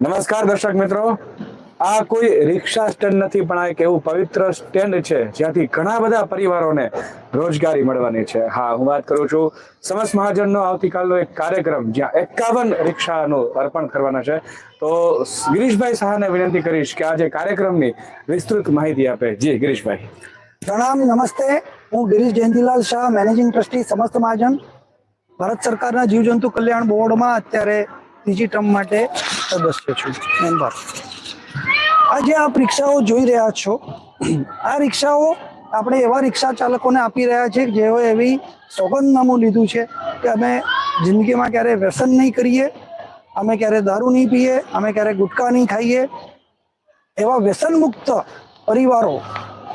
નમસ્કાર દર્શક મિત્રો. આ કોઈ રિક્ષા સ્ટેન્ડ નથી, પણ આ એક એવું પવિત્ર સ્ટેન્ડ છે, જ્યાંથી ઘણા બધા પરિવારોને રોજગારી મળવાની છે. હા, હું વાત કરું છું સમસ્ત મહાજનનો આવતીકાલનો એક કાર્યક્રમ, જ્યાં એકાવન રિક્ષાનું અર્પણ કરવાના છે. તો ગિરીશભાઈ શાહને વિનંતી કરીશ કે આજે કાર્યક્રમની વિસ્તૃત માહિતી આપે. જી, ગિરીશભાઈ. પ્રણામ, નમસ્તે. હું ગિરીશ જયંતિલાલ શાહ, મેનેજિંગ ટ્રસ્ટી, સમસ્ત મહાજન. ભારત સરકારના જીવજંતુ કલ્યાણ બોર્ડમાં અત્યારે ત્રીજી ટર્મ માટે સદસ્ય છું. મેમ્બર. આજે આપ રિક્ષાઓ જોઈ રહ્યા છો. આ રિક્ષાઓ આપણે એવા રિક્ષા ચાલકોને આપી રહ્યા છે જેઓ એવી સોગંદનામું લીધું છે કે અમે જિંદગીમાં ક્યારે વ્યસન નહીં કરીએ, અમે ક્યારે દારૂ નહીં પીએ, અમે ક્યારે ગુટખા નહીં ખાઈએ. એવા વ્યસન મુક્ત પરિવારો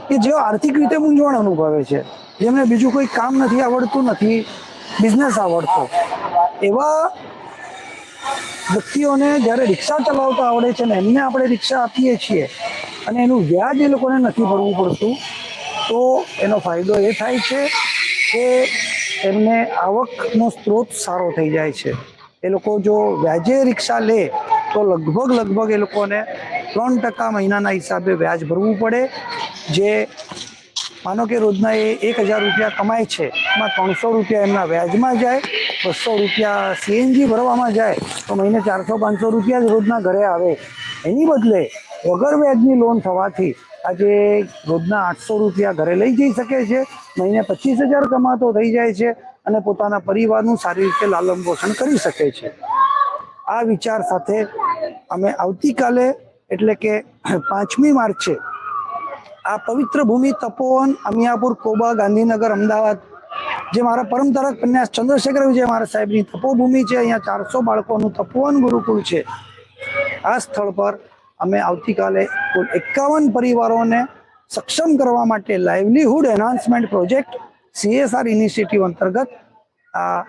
કે જેઓ આર્થિક રીતે મૂંઝવણ અનુભવે છે, જેમને બીજું કોઈ કામ નથી આવડતું, નથી બિઝનેસ આવડતો, એવા વ્યક્તિઓને જ્યારે રિક્ષા ચલાવતા આવડે છે ને, એમને આપણે રિક્ષા આપીએ છીએ અને એનું વ્યાજ એ લોકોને નથી ભરવું પડતું, તો એનો ફાયદો એ થાય છે કે એમને આવકનો સ્ત્રોત સારો થઈ જાય છે. એ લોકો જો વ્યાજે રિક્ષા લે, તો લગભગ લગભગ એ લોકોને ત્રણ ટકા મહિનાના હિસાબે વ્યાજ ભરવું પડે, જે માનો કે રોજના એ એક હજાર રૂપિયા કમાય છે એમાં ત્રણસો રૂપિયા એમના વ્યાજમાં જાય, બસો રૂપિયા સીએનજી ભરવામાં જાય, તો મહિને ચારસો પાંચસો રૂપિયા જ રોજના ઘરે આવે. એની બદલે વગર વ્યાજની લોન થવાથી આજે રોજના આઠસો રૂપિયા ઘરે લઈ જઈ શકે છે, મહિને પચીસ હજાર કમાતો થઈ જાય છે અને પોતાના પરિવારનું સારી રીતે લાલન પોષણ કરી શકે છે. આ વિચાર સાથે અમે આવતીકાલે, એટલે કે પાંચમી માર્ચે, આ પવિત્ર ભૂમિ તપોવન અમિયાપુર કોબા ગાંધીનગર અમદાવાદ જે મારા પરમ તારક કન્યા ચંદ્રશેખર વિજય મહારાજ સાહેબની તપોભૂમિ છે. અહીંયા ચારસો બાળકોનું તપોવન ગુરુકુળ છે. આ સ્થળ પર અમે આવતીકાલે કુલ એકાવન પરિવારોને સક્ષમ કરવા માટે livelihood enhancement project CSR initiative અંતર્ગત આ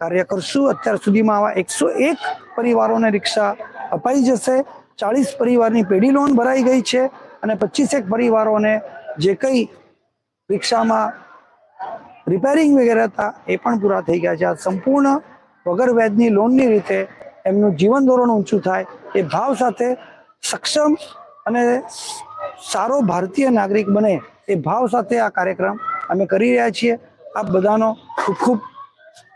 કાર્ય કરશું. અત્યાર સુધીમાં આવા એકસો એક પરિવારોને રિક્ષા અપાઈ જશે. ચાળીસ પરિવારની પેઢી લોન ભરાઈ ગઈ છે અને પચીસેક પરિવારોને જે કંઈ રિક્ષામાં રિપેરિંગ વગેરે હતા, એ પણ પૂરા થઈ ગયા છે. આ સંપૂર્ણ વગર વ્યાજની લોનની રીતે એમનું જીવન ધોરણ ઊંચું થાય એ ભાવ સાથે સક્ષમ અને સારો ભારતીય નાગરિક બને એ ભાવ સાથે આ કાર્યક્રમ અમે કરી રહ્યા છીએ. આપ બધાનો ખૂબ ખૂબ